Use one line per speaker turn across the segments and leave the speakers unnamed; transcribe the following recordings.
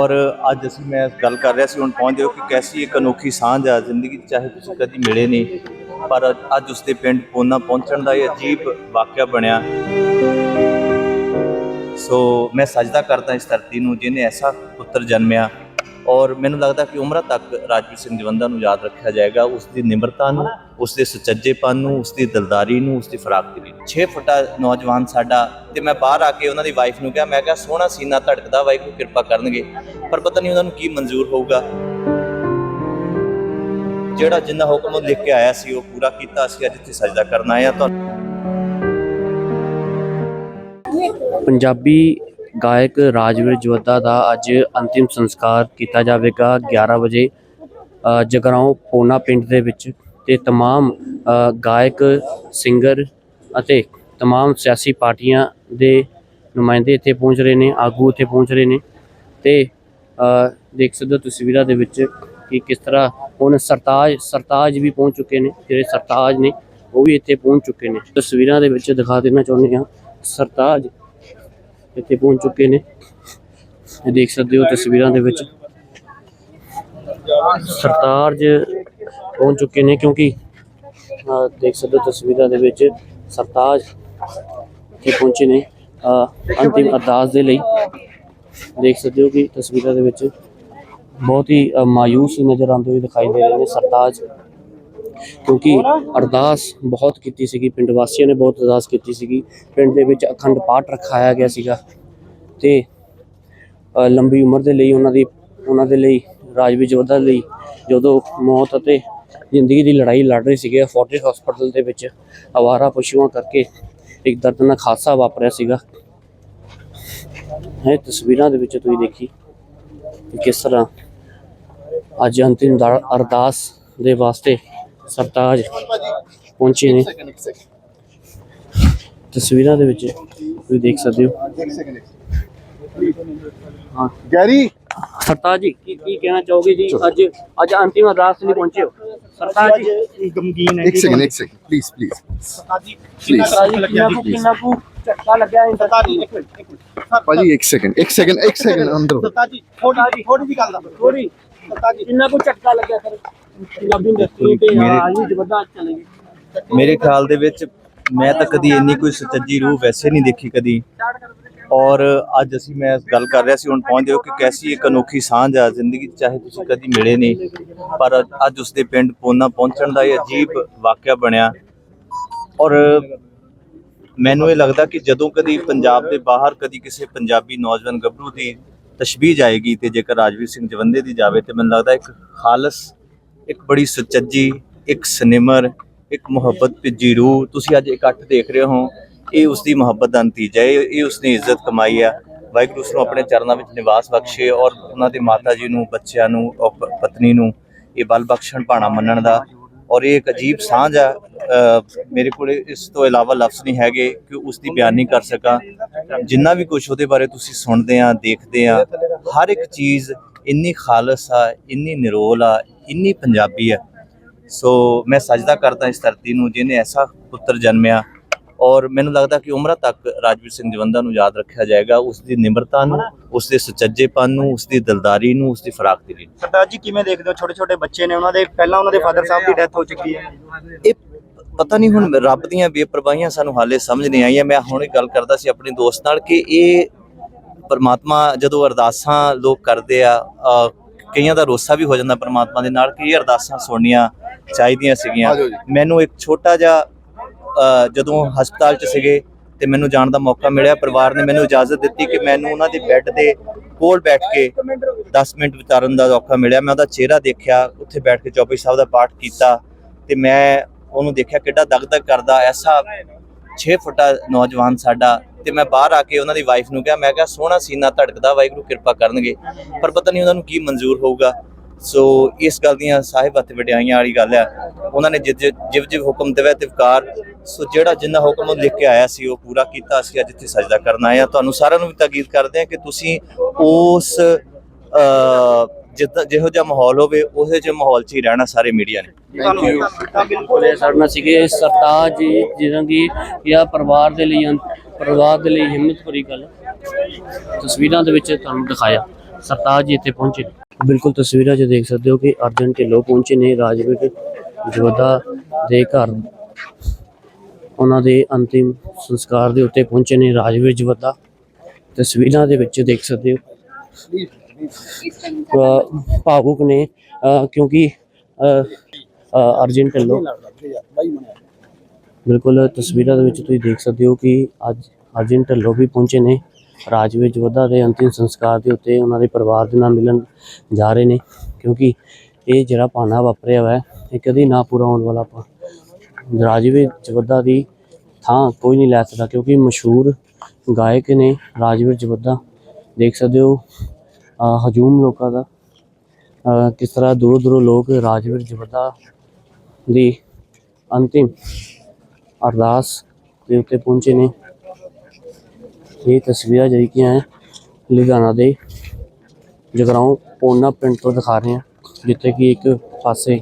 ਔਰ ਅੱਜ ਅਸੀਂ ਮੈਂ ਗੱਲ ਕਰ ਰਿਹਾ ਸੀ, ਹੁਣ ਪਹੁੰਚਦੇ ਹੋ ਕਿ ਕੈਸੀ ਇੱਕ ਅਨੋਖੀ ਸਾਂਝ ਆ ਜ਼ਿੰਦਗੀ 'ਚ, ਚਾਹੇ ਤੁਸੀਂ ਕਦੀ ਮਿਲੇ ਨਹੀਂ, ਪਰ ਅੱਜ ਉਸਦੇ ਪਿੰਡ ਪੋਨਾ ਪਹੁੰਚਣ ਦਾ ਇਹ ਅਜੀਬ ਵਾਕਿਆ ਬਣਿਆ। ਸੋ ਮੈਂ ਸਜਦਾ ਕਰਦਾ ਇਸ ਧਰਤੀ ਨੂੰ, ਜਿਹਨੇ ਐਸਾ ਪੁੱਤਰ ਜਨਮਿਆ ਔਰ ਮੈਨੂੰ ਲੱਗਦਾ ਕਿ ਉਮਰਾਂ ਤੱਕ ਰਾਜਵੀਰ ਸਿੰਘ ਜਵੰਦਾ ਨੂੰ ਯਾਦ ਰੱਖਿਆ ਜਾਏਗਾ, ਉਸ ਦੀ ਨਿਮਰਤਾ ਨੂੰ, ਉਸ ਦੇ ਸੁਚੱਜੇਪਨ ਨੂੰ, ਉਸ ਦੀ ਦਿਲਦਾਰੀ ਨੂੰ, ਉਸ ਦੀ ਫਰਾਖਦਿਲੀ 6 ਫੁੱਟਾ ਨੌਜਵਾਨ ਸਾਡਾ, ਤੇ ਮੈਂ ਬਾਹਰ ਆ ਕੇ ਉਹਨਾਂ ਦੀ ਵਾਈਫ ਨੂੰ ਕਿਹਾ, ਮੈਂ ਕਿਹਾ, ਸੋਹਣਾ ਸੀਨਾ ਧੜਕਦਾ ਵਾਹਿਗੁਰੂ ਕਿਰਪਾ ਕਰਨਗੇ, ਪਰ ਪਤਾ ਨਹੀਂ ਉਹਨਾਂ ਨੂੰ ਕੀ ਮਨਜ਼ੂਰ ਹੋਊਗਾ। ਜਿਹੜਾ ਜਿੰਨਾ ਹੁਕਮ ਉਹ ਲਿਖ ਕੇ ਆਇਆ ਸੀ, ਉਹ ਪੂਰਾ ਕੀਤਾ ਅਸੀਂ, ਅੱਜ ਇੱਥੇ ਸਜਦਾ ਕਰਨ ਆਏ ਆ ਤੁਹਾਨੂੰ
ਪੰਜਾਬੀ ਗਾਇਕ ਰਾਜਵੀਰ ਜਵੱਦਾ ਦਾ ਅੱਜ ਅੰਤਿਮ ਸੰਸਕਾਰ ਕੀਤਾ ਜਾਵੇਗਾ 11 ਵਜੇ ਅ, ਜਗਰਾਓਂ ਪੋਨਾ ਪਿੰਡ ਦੇ ਵਿੱਚ ਤੇ तमाम ਅ, ਗਾਇਕ ਸਿੰਗਰ ਅਤੇ तमाम ਸਿਆਸੀ ਪਾਰਟੀਆਂ ਦੇ ਨੁਮਾਇੰਦੇ ਇੱਥੇ ਪਹੁੰਚ ਰਹੇ ਨੇ ਆਗੂ ਇੱਥੇ ਪਹੁੰਚ ਰਹੇ ਨੇ ਤੇ ਅ, ਦੇਖ ਸਕਦੇ ਹੋ ਤਸਵੀਰਾਂ ਦੇ ਵਿੱਚ ਕਿ ਕਿਸ ਤਰ੍ਹਾਂ ਹੁਣ ਸਰਤਾਜ ਸਰਤਾਜ ਵੀ ਪਹੁੰਚ ਚੁੱਕੇ ਨੇ ਜਿਹੜੇ ਸਰਤਾਜ ਨੇ ਉਹ ਵੀ ਇੱਥੇ ਪਹੁੰਚ ਚੁੱਕੇ ਨੇ ਤਸਵੀਰਾਂ ਦੇ ਵਿੱਚ ਦਿਖਾ ਦੇਣਾ ਚਾਹੁੰਦੇ ਹਾਂ ਸਰਤਾਜ ਇੱਥੇ ਪਹੁੰਚ ਚੁੱਕੇ ਨੇ। ਇਹ ਦੇਖ ਸਕਦੇ ਹੋ ਤਸਵੀਰਾਂ ਦੇ ਵਿੱਚ। ਸਰਤਾਜ ਪਹੁੰਚ ਚੁੱਕੇ ਨੇ ਕਿਉਂਕਿ ਅਹ ਦੇਖ ਸਕਦੇ ਹੋ ਤਸਵੀਰਾਂ ਦੇ ਵਿੱਚ ਸਰਤਾਜ ਇੱਥੇ ਪਹੁੰਚੇ ਨੇ ਅਹ ਅੰਤਿਮ ਅਰਦਾਸ ਦੇ ਲਈ। ਦੇਖ ਸਕਦੇ ਹੋ ਕਿ ਤਸਵੀਰਾਂ ਦੇ ਵਿੱਚ ਬਹੁਤ ਹੀ ਮਾਯੂਸ ਨਜ਼ਰ ਆਉਂਦੇ ਹੋਏ ਦਿਖਾਈ ਦੇ ਰਹੇ ਨੇ ਸਰਤਾਜ। ਕਿਉਂਕਿ ਅਰਦਾਸ ਬਹੁਤ ਕੀਤੀ ਸੀਗੀ ਪਿੰਡ ਵਾਸੀਆਂ ਨੇ ਬਹੁਤ ਅਰਦਾਸ ਕੀਤੀ ਸੀਗੀ। ਪਿੰਡ ਦੇ ਵਿੱਚ ਅਖੰਡ ਪਾਠ ਰਖਾਇਆ ਗਿਆ ਸੀਗਾ ਤੇ ਅ, ਲੰਬੀ ਉਮਰ ਦੇ ਲਈ ਉਹਨਾਂ ਦੀ ਉਹਨਾਂ ਦੇ ਲਈ ਰਾਜਵੀਰ ਜੋਧਾ ਲਈ ਜਦੋਂ ਮੌਤ ਅਤੇ ਜ਼ਿੰਦਗੀ ਦੀ ਲੜਾਈ ਲੜ ਰਹੇ ਸੀਗੇ ਫੋਰਟਿਸ ਹਸਪੀਟਲ ਦੇ ਵਿੱਚ ਆਵਾਰਾ ਪਸ਼ੂਆਂ ਕਰਕੇ ਇੱਕ ਦਰਦਨਾਕ ਹਾਦਸਾ ਵਾਪਰਿਆ ਸੀਗਾ। ਇਹ ਤਸਵੀਰਾਂ ਦੇ ਵਿੱਚ ਤੁਸੀਂ ਦੇਖੀ ਕਿ ਕਿਸ ਤਰ੍ਹਾਂ ਅੱਜ ਅੰਤਿਮ ਦਰ- ਅਰਦਾਸ ਦੇ ਵਾਸਤੇ ਸਰਤਾਜ ਪਹੁੰਚੇ ਨੇ। ਤਸਵੀਰਾਂ ਦੇ ਵਿੱਚ ਤੁਸੀਂ ਦੇਖ ਸਕਦੇ ਹੋ। ਹਾਂ
ਗੈਰੀ।
ਸਰਤਾਜ ਜੀ ਕੀ ਕੀ ਕਹਿਣਾ ਚਾਹੋਗੇ ਜੀ? ਅੱਜ ਅੱਜ ਅੰਤਿਮ ਅਰਦਾਸ ਲਈ ਪਹੁੰਚੇ ਹੋ। ਸਰਤਾਜ ਜੀ
ਗਮਗੀਨ ਹੈ
ਇੱਕ ਸੈਕਿੰਡ ਇੱਕ second please please
Sardar ji
Please.
Sartaj ਜੀ ਕਿੰਨਾ ਕੁ ਕਿੰਨਾ ਕੁ ਝਟਕਾ ਲੱਗਿਆ ਹੈ
ਸਰਦਾਰ ਜੀ ਇੱਕ ਮਿੰਟ ਇੱਕ ਮਿੰਟ।
ਭਾਜੀ ਇੱਕ ਸੈਕਿੰਡ ਇੱਕ ਸੈਕਿੰਡ ਇੱਕ ਸੈਕਿੰਡ ਅੰਦਰ।
ਸਰਦਾਰ ਜੀ ਥੋੜੀ ਜੀ ਥੋੜੀ ਜੀ ਗੱਲ ਦਾ
ਥੋੜੀ
ਸਰਦਾਰ ਜੀ।
ਕਿੰਨਾ ਕੁ ਝਟਕਾ ਲੱਗਿਆ ਸਰ? ਪੰਜਾਬੀ ਇੰਡਸਟਰੀ ਤੇ
ਮੇਰੇ-
ਆਜ ਵੀ
ਖਿਆਲ ਦੇ ਵਿੱਚ ਮੈਂ ਤਾਂ ਕਦੀ ਇੰਨੀ ਕੋਈ ਸੁਚੱਜੀ ਰੂਹ ਵੈਸੇ ਨਹੀਂ ਦੇਖੀ ਕਦੀ। ਔਰ ਅੱਜ ਅਸੀਂ ਮੈਂ ਗੱਲ ਕਰ ਰਿਹਾ ਸੀ ਹੁਣ ਪਹੁੰਚਦੇ ਹੋ ਕਿ ਕੈਸੀ ਇੱਕ ਅਨੋਖੀ ਸਾਂਝ ਆ ਜ਼ਿੰਦਗੀ ਚਾਹੇ ਤੁਸੀਂ ਕਦੀ ਮਿਲੇ ਨਹੀਂ। ਪਰ ਅੱਜ ਉਸਦੇ ਪਿੰਡ ਪੋਨਾ ਪਹੁੰਚਣ ਦਾ ਇਹ ਅਜੀਬ ਵਾਕਿਆ ਬਣਿਆ। ਔਰ ਮੈਨੂੰ ਇਹ ਲੱਗਦਾ ਕਿ ਜਦੋਂ ਕਦੀ ਪੰਜਾਬ ਦੇ ਬਾਹਰ ਕਦੀ ਕਿਸੇ ਪੰਜਾਬੀ ਨੌਜਵਾਨ ਗੱਭਰੂ ਦੀ ਤਸ਼ਬੀਹ ਜਾਏਗੀ ਤੇ ਜੇਕਰ ਰਾਜਵੀਰ ਸਿੰਘ ਜਵੰਦੇ ਦੀ ਜਾਵੇ ਤੇ ਮੈਨੂੰ ਲੱਗਦਾ ਇੱਕ ਖਾਲਸ ਇੱਕ ਬੜੀ ਸੁਚੱਜੀ, ਇੱਕ ਸਨਿਮਰ, ਇੱਕ ਮੁਹੱਬਤ ਭਿੱਜੀ ਰੂਹ। ਤੁਸੀਂ ਅੱਜ ਇਕੱਠ ਦੇਖ ਰਹੇ ਹੋ। ਇਹ ਉਸ ਦੀ ਮੁਹੱਬਤ ਦਾ ਨਤੀਜਾ ਹੈ। ਇਹ ਇਹ ਉਸਨੇ ਇੱਜ਼ਤ ਕਮਾਈ ਆ। ਵਾਹਿਗੁਰੂ ਉਸ ਨੂੰ ਆਪਣੇ ਚਰਨਾਂ ਵਿੱਚ ਨਿਵਾਸ ਬਖਸ਼ੇ ਔਰ ਉਹਨਾਂ ਦੇ ਮਾਤਾ ਜੀ ਨੂੰ, ਬੱਚਿਆਂ ਨੂੰ ਔਰ ਪਤਨੀ ਨੂੰ ਇਹ ਬਲ ਬਖਸ਼ਣ ਭਾਣਾ ਮੰਨਣ ਦਾ। ਔਰ ਇਹ ਇੱਕ ਅਜੀਬ ਸਾਂਝ ਆ। ਮੇਰੇ ਕੋਲ ਇਸ ਤੋਂ ਇਲਾਵਾ ਲਫ਼ਜ਼ ਨਹੀਂ ਹੈਗੇ ਕਿ ਉਸ ਦੀ ਬਿਆਨ ਨਹੀਂ ਕਰ ਸਕਾਂ। ਜਿੰਨਾ ਵੀ ਕੁਝ ਉਹਦੇ ਬਾਰੇ ਤੁਸੀਂ ਸੁਣਦੇ ਆ, ਦੇਖਦੇ ਆ, ਹਰ ਇੱਕ ਚੀਜ਼ ਇੰਨੀ ਖਾਲਸ ਆ, ਇੰਨੀ ਨਿਰੋਲ ਆ ਇੰਨੀ ਪੰਜਾਬੀ ਆ ਸੋ ਮੈਂ ਸਜਦਾ ਕਰਦਾ ਇਸ ਧਰਤੀ ਨੂੰ ਜਿਹਨੇ ਐਸਾ ਪੁੱਤਰ ਜਨਮਿਆ ਔਰ ਮੈਨੂੰ ਲੱਗਦਾ ਕਿ ਉਮਰਾਂ ਤੱਕ ਰਾਜਵੀਰ ਸਿੰਘ ਜਵੰਦਾ ਨੂੰ ਯਾਦ ਰੱਖਿਆ ਜਾਏਗਾ ਉਸ ਦੀ ਨਿਮਰਤਾ ਨੂੰ ਉਸ ਦੇ ਸੁਚੱਜੇਪਨ ਨੂੰ ਉਸ ਦੀ ਦਿਲਦਾਰੀ ਨੂੰ ਉਸ ਦੀ ਫਰਾਖਦਿਲੀ ਨੂੰ
ਸਰਦਾਰ ਜੀ ਕਿਵੇਂ ਦੇਖਦੇ ਹੋ? ਛੋਟੇ ਛੋਟੇ ਬੱਚੇ ਨੇ ਉਹਨਾਂ ਦੇ ਪਹਿਲਾਂ ਉਹਨਾਂ ਦੇ ਫਾਦਰ ਸਾਹਿਬ ਦੀ ਡੈਥ ਹੋ ਚੁੱਕੀ ਹੈ।
ਇਹ ਪਤਾ ਨਹੀਂ ਹੁਣ ਰੱਬ ਦੀਆਂ ਬੇਪਰਵਾਹੀਆਂ ਸਾਨੂੰ ਹਾਲੇ ਸਮਝ ਨਹੀਂ ਆਈਆਂ। ਮੈਂ ਹੁਣੇ ਗੱਲ ਕਰਦਾ ਸੀ ਆਪਣੇ ਦੋਸਤ ਨਾਲ ਕਿ ਇਹ ਪਰਮਾਤਮਾ ਜਦੋਂ ਅਰਦਾਸਾਂ ਲੋਕ ਕਰਦੇ ਆ ਕਈਆਂ ਦਾ ਰੋਸਾ ਵੀ ਹੋ ਜਾਂਦਾ ਪਰਮਾਤਮਾ ਦੇ ਨਾਲ ਕਿ ਇਹ ਅਰਦਾਸਾਂ ਸੁਣਨੀਆਂ ਚਾਹੀਦੀਆਂ ਸੀਗੀਆਂ। ਮੈਨੂੰ ਇੱਕ ਛੋਟਾ ਜਿਹਾ ਜਦੋਂ ਹਸਪਤਾਲ 'ਚ ਸੀਗੇ ਤੇ ਮੈਨੂੰ ਜਾਣ ਦਾ ਮੌਕਾ ਮਿਲਿਆ ਪਰਿਵਾਰ ਨੇ ਮੈਨੂੰ ਇਜਾਜ਼ਤ ਦਿੱਤੀ ਕਿ ਮੈਨੂੰ ਉਹਨਾਂ ਦੇ ਬੈੱਡ ਦੇ ਕੋਲ ਬੈਠ ਕੇ 10 ਮਿੰਟ ਵਿਚਾਰਨ ਦਾ ਮੌਕਾ ਮਿਲਿਆ। ਮੈਂ ਉਹਦਾ ਚਿਹਰਾ ਦੇਖਿਆ ਉੱਥੇ ਬੈਠ ਕੇ ਚੌਪਈ ਸਾਹਿਬ ਦਾ ਪਾਠ ਕੀਤਾ ਤੇ ਮੈਂ ਉਹਨੂੰ ਦੇਖਿਆ ਕਿੱਡਾ ਦਗਦਗ ਕਰਦਾ। ਐਸਾ 6 ਫੁੱਟਾ ਨੌਜਵਾਨ ਸਾਡਾ ਤੇ ਮੈਂ ਬਾਹਰ ਆ ਕੇ ਉਹਨਾਂ ਦੀ ਵਾਈਫ ਨੂੰ ਕਿਹਾ ਮੈਂ ਕਿਹਾ ਸੋਹਣਾ ਸੀਨਾ ਧੜਕਦਾ ਵਾਹਿਗੁਰੂ ਕਿਰਪਾ ਕਰਨਗੇ ਪਰ ਪਤਾ ਨਹੀਂ ਉਹਨਾਂ ਨੂੰ ਕੀ ਮਨਜ਼ੂਰ ਹੋਊਗਾ ਸੋ ਇਸ ਗੱਲ ਦੀਆਂ ਸਾਹਿਬ ਅਤੇ ਵਡਿਆਈਆਂ ਵਾਲੀ ਗੱਲ ਆ ਉਹਨਾਂ ਨੇ ਜਿਵ ਜਿਵ ਹੁਕਮ ਦੇਵੇ ਤਿਵਕਾਰ ਸੋ ਜਿਹੜਾ ਜਿੰਨਾ ਹੁਕਮ ਉਹ ਲਿਖ ਕੇ ਆਇਆ ਸੀ ਉਹ ਪੂਰਾ ਕੀਤਾ ਅਸੀਂ ਅੱਜ ਇੱਥੇ ਸਜਦਾ ਕਰਨ ਆਏ ਆ ਤੁਹਾਨੂੰ ਸਾਰਿਆਂ ਨੂੰ ਵੀ ਤਾਕੀਦ ਕਰਦੇ ਆ ਕਿ ਤੁਸੀਂ ਉਸ ਜਿੱਦਾਂ ਜਿਹੋ ਜਿਹਾ ਮਾਹੌਲ ਹੋਵੇ ਉਹੋ ਜਿਹੇ ਮਾਹੌਲ 'ਚ ਹੀ ਰਹਿਣਾ ਸਾਰੇ ਮੀਡੀਆ ਨੇ
ਥੈਂਕ ਯੂ
ਤਾਂ ਬਿਲਕੁਲ
ਕੋਲੇ ਸਾਡੇ ਨਾਲ ਸੀਗੇ ਸਰਤਾਜ ਜੀ ਜਿਹਨਾਂ ਦੀ ਇਹ ਪਰਿਵਾਰ ਦੇ ਲਈ ਪਰਿਵਾਰ ਦੇ ਲਈ ਹਿੰਮਤ ਭਰੀ ਗੱਲ ਤਸਵੀਰਾਂ ਦੇ ਵਿੱਚ ਤੁਹਾਨੂੰ ਦਿਖਾਇਆ। ਸਰਤਾਜ ਜੀ ਇੱਥੇ ਪਹੁੰਚੇ ਬਿਲਕੁਲ ਤਸਵੀਰਾਂ 'ਚ ਦੇਖ ਸਕਦੇ ਹੋ ਕਿ ਅਰਜਨ ਢਿੱਲੋਂ ਪਹੁੰਚੇ ਨੇ ਰਾਜਵੀਰ ਜਵੱਦਾ ਦੇ ਘਰ। ਉਹਨਾਂ ਦੇ ਅੰਤਿਮ ਸੰਸਕਾਰ ਦੇ ਉੱਤੇ ਪਹੁੰਚੇ ਨੇ ਰਾਜਵੀਰ ਜਵੱਦਾ ਤਸਵੀਰਾਂ ਦੇ ਵਿੱਚ ਦੇਖ ਸਕਦੇ ਹੋ। ਭਾਵੁਕ ਨੇ ਅ, ਕਿਉਂਕਿ ਅ, ਅਰਜਨ ਢਿੱਲੋਂ ਬਿਲਕੁਲ ਤਸਵੀਰਾਂ ਦੇ ਵਿੱਚ ਤੁਸੀਂ ਦੇਖ ਸਕਦੇ ਹੋ ਕਿ ਅੱਜ ਅਰਜਨ ਢਿੱਲੋਂ ਵੀ ਪਹੁੰਚੇ ਨੇ। ਰਾਜਵੀਰ ਜੋਧਾ ਦੇ ਅੰਤਿਮ ਸੰਸਕਾਰ ਦੇ ਉੱਤੇ ਉਹਨਾਂ ਦੇ ਪਰਿਵਾਰ ਦੇ ਨਾਲ ਮਿਲਣ ਜਾ ਰਹੇ ਨੇ ਕਿਉਂਕਿ ਇਹ ਜਿਹੜਾ ਪਾਣਾ ਵਾਪਰਿਆ ਹੋਇਆ ਇਹ ਕਦੀ ਨਾ ਪੂਰਾ ਹੋਣ ਵਾਲਾ ਪਾ ਰਾਜਵੀਰ ਜੋਧਾ ਦੀ ਥਾਂ ਕੋਈ ਨਹੀਂ ਲੈ ਸਕਦਾ ਕਿਉਂਕਿ ਮਸ਼ਹੂਰ ਗਾਇਕ ਨੇ ਰਾਜਵੀਰ ਜੋਧਾ ਦੇਖ ਸਕਦੇ ਹੋ ਹਜੂਮ ਲੋਕਾਂ ਦਾ ਕਿਸ ਤਰ੍ਹਾਂ ਦੂਰੋਂ ਦੂਰੋਂ ਲੋਕ ਰਾਜਵੀਰ ਜੋਧਾ ਦੀ ਅੰਤਿਮ ਅਰਦਾਸ ਦੇ ਉੱਤੇ ਪਹੁੰਚੇ ਨੇ। ਇਹ ਤਸਵੀਰਾਂ ਜਿਹੜੀਆਂ ਹੈ, ਲੁਧਿਆਣਾ ਦੇ ਜਗਰਾਉਂ ਪੋਨਾ ਪਿੰਡ ਤੋਂ ਦਿਖਾ ਰਹੇ ਹਾਂ, ਜਿੱਥੇ ਕਿ ਇੱਕ ਪਾਸੇ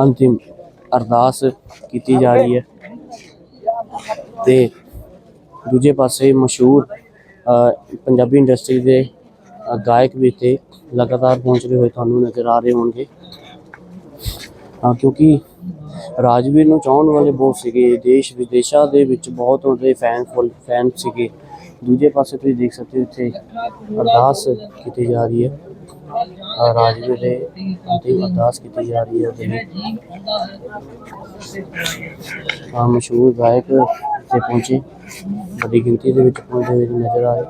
ਅੰਤਿਮ ਅਰਦਾਸ ਕੀਤੀ ਜਾ ਰਹੀ ਹੈ ਤੇ ਦੂਜੇ ਪਾਸੇ ਮਸ਼ਹੂਰ ਪੰਜਾਬੀ ਇੰਡਸਟਰੀ ਦੇ ਗਾਇਕ ਵੀ ਇੱਥੇ ਲਗਾਤਾਰ ਪਹੁੰਚਦੇ ਹੋਏ ਤੁਹਾਨੂੰ ਨਜ਼ਰ ਆ ਰਹੇ ਹੋਣਗੇ। ਕਿਉਂਕਿ ਰਾਜਵੀਰ ਨੂੰ ਚਾਹਣ ਵਾਲੇ ਬਹੁਤ ਸੀਗੇ, ਦੇਸ਼ ਵਿਦੇਸ਼ਾਂ ਦੇ ਵਿੱਚ ਬਹੁਤ ਉਹਦੇ ਫੈਨ ਫੈਨ ਸੀਗੇ। ਦੂਜੇ ਪਾਸੇ ਤੁਸੀਂ ਦੇਖ ਸਕਦੇ ਹੋ ਇੱਥੇ ਅਰਦਾਸ ਕੀਤੀ ਜਾ ਰਹੀ ਹੈ। ਰਾਜਵੀਰ ਦੇ ਅੰਤਿਮ ਅਰਦਾਸ ਕੀਤੀ ਜਾ ਰਹੀ ਹੈ ਉਹਦੇ ਲਈ ਆ ਮਸ਼ਹੂਰ ਗਾਇਕ ਇੱਥੇ ਪਹੁੰਚੇ। ਵੱਡੀ ਗਿਣਤੀ ਦੇ ਵਿੱਚ ਪਹੁੰਚੇ ਹੋਏ ਨਜ਼ਰ ਆਏ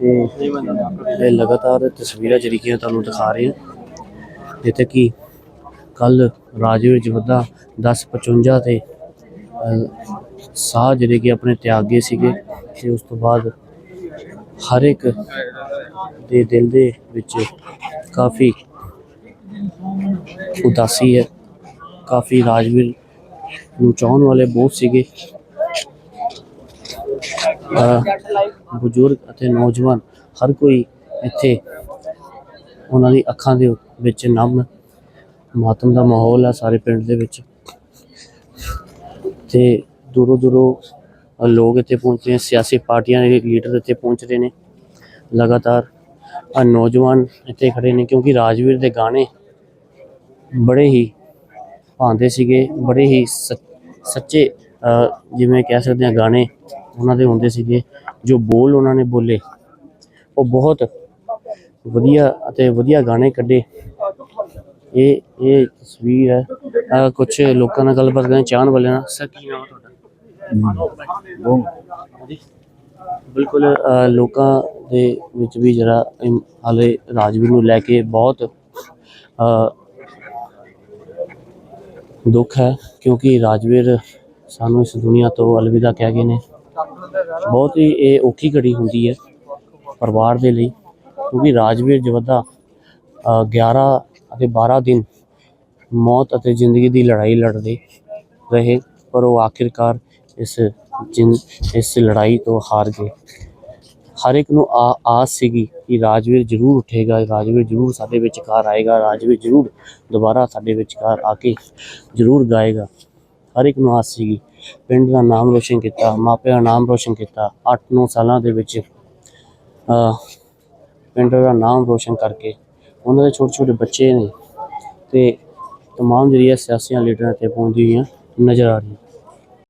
ਤੇ ਇਹ ਲਗਾਤਾਰ ਤਸਵੀਰਾਂ ਜਿਹੜੀਆਂ ਤੁਹਾਨੂੰ ਦਿਖਾ ਰਹੇ ਹਾਂ, ਜਿੱਥੇ ਕਿ ਕੱਲ ਰਾਜਵੀਰ ਜਵੱਦਾ 1055 ਤੇ ਸਾਹ ਜਿਹੜੇ ਕਿ ਆਪਣੇ ਤਿਆਗੇ ਸੀਗੇ ਤੇ ਉਸ ਤੋਂ ਬਾਅਦ ਹਰ ਇੱਕ ਦੇ ਦਿਲ ਦੇ ਵਿੱਚ ਕਾਫੀ ਉਦਾਸੀ ਹੈ, ਕਾਫੀ ਰਾਜਵੀਰ ਨੂੰ ਚਾਹਣ ਵਾਲੇ ਬਹੁਤ ਸੀਗੇ। ਬਜ਼ੁਰਗ ਅਤੇ ਨੌਜਵਾਨ ਹਰ ਕੋਈ ਇੱਥੇ ਉਹਨਾਂ ਦੀ ਅੱਖਾਂ ਦੇ ਵਿੱਚ ਨਮ ਮਾਤਮ ਦਾ ਮਾਹੌਲ ਆ ਸਾਰੇ ਪਿੰਡ ਦੇ ਵਿੱਚ। ਤੇ ਦੂਰੋਂ ਦੂਰੋਂ ਲੋਕ ਇੱਥੇ ਪਹੁੰਚੇ ਨੇ ਸਿਆਸੀ ਪਾਰਟੀਆਂ ਦੇ ਲੀਡਰ ਇੱਥੇ ਪਹੁੰਚ ਰਹੇ ਨੇ। ਲਗਾਤਾਰ ਅ, ਨੌਜਵਾਨ ਇੱਥੇ ਖੜੇ ਨੇ ਕਿਉਂਕਿ ਰਾਜਵੀਰ ਦੇ ਗਾਣੇ ਬੜੇ ਹੀ ਭਾਉਂਦੇ ਸੀਗੇ ਬੜੇ ਹੀ ਸੱਚੇ ਜਿਵੇਂ ਕਹਿ ਸਕਦੇ ਹਾਂ ਗਾਣੇ ਉਹਨਾਂ ਦੇ ਹੁੰਦੇ ਸੀਗੇ ਜੋ ਬੋਲ ਉਹਨਾਂ ਨੇ ਬੋਲੇ। ਉਹ ਬਹੁਤ ਵਧੀਆ ਅਤੇ ਵਧੀਆ ਗਾਣੇ ਕੱਢੇ। ਇਹ ਇਹ ਤਸਵੀਰ ਹੈ। ਕੁਝ ਲੋਕਾਂ ਨਾਲ ਗੱਲਬਾਤ ਕਰਨ ਚਾਹਣ ਵਾਲੇ ਨਾਲ। ਸਰ ਕੀ ਨਾਮ ਤੁਹਾਡਾ? ਬਿਲਕੁਲ ਲੋਕਾਂ ਦੇ ਵਿੱਚ ਵੀ ਜਿਹੜਾ ਹਾਲੇ ਰਾਜਵੀਰ ਨੂੰ ਲੈ ਕੇ ਬਹੁਤ ਦੁੱਖ ਹੈ। ਕਿਉਂਕਿ ਰਾਜਵੀਰ ਸਾਨੂੰ ਇਸ ਦੁਨੀਆ ਤੋਂ ਅਲਵਿਦਾ ਕਹਿ ਗਏ ਨੇ। ਬਹੁਤ ਹੀ ਇਹ ਔਖੀ ਘੜੀ ਹੁੰਦੀ ਹੈ ਪਰਿਵਾਰ ਦੇ ਲਈ। ਕਿਉਂਕਿ ਰਾਜਵੀਰ ਜਵੱਦਾ ਅ, 11 ਅਤੇ 12 ਦਿਨ ਮੌਤ ਅਤੇ ਜ਼ਿੰਦਗੀ ਦੀ ਲੜਾਈ ਲੜਦੇ ਰਹੇ, ਪਰ ਉਹ ਆਖਿਰਕਾਰ ਇਸ ਜਿੰ ਇਸ ਲੜਾਈ ਤੋਂ ਹਾਰ ਗਏ। ਹਰ ਇੱਕ ਨੂੰ ਆਸ ਸੀਗੀ ਕਿ ਰਾਜਵੀਰ ਜ਼ਰੂਰ ਉੱਠੇਗਾ, ਰਾਜਵੀਰ ਜ਼ਰੂਰ ਸਾਡੇ ਵਿਚਕਾਰ ਆਏਗਾ, ਰਾਜਵੀਰ ਜ਼ਰੂਰ ਦੁਬਾਰਾ ਸਾਡੇ ਵਿਚਕਾਰ ਆ ਕੇ ਜ਼ਰੂਰ ਗਾਏਗਾ। ਹਰ ਇੱਕ ਨੂੰ ਆਸ ਸੀਗੀ। ਪਿੰਡ ਦਾ ਨਾਮ ਰੋਸ਼ਨ ਕੀਤਾ, ਮਾਪਿਆਂ ਦਾ ਨਾਮ ਰੋਸ਼ਨ ਕੀਤਾ 8-9 ਸਾਲਾਂ ਦੇ ਵਿੱਚ ਪਿੰਡ ਦਾ ਨਾਮ ਰੋਸ਼ਨ ਕਰਕੇ ਉਹਨਾਂ ਦੇ ਛੋਟੇ ਛੋਟੇ ਬੱਚੇ ਨੇ ਤੇ ਤਮਾਮ ਜਿਹੜੀਆਂ ਸਿਆਸੀਆਂ ਲੀਡਰਾਂ ਤੇ ਪਹੁੰਚੀ ਨਜ਼ਰ ਆ ਰਹੀਆਂ।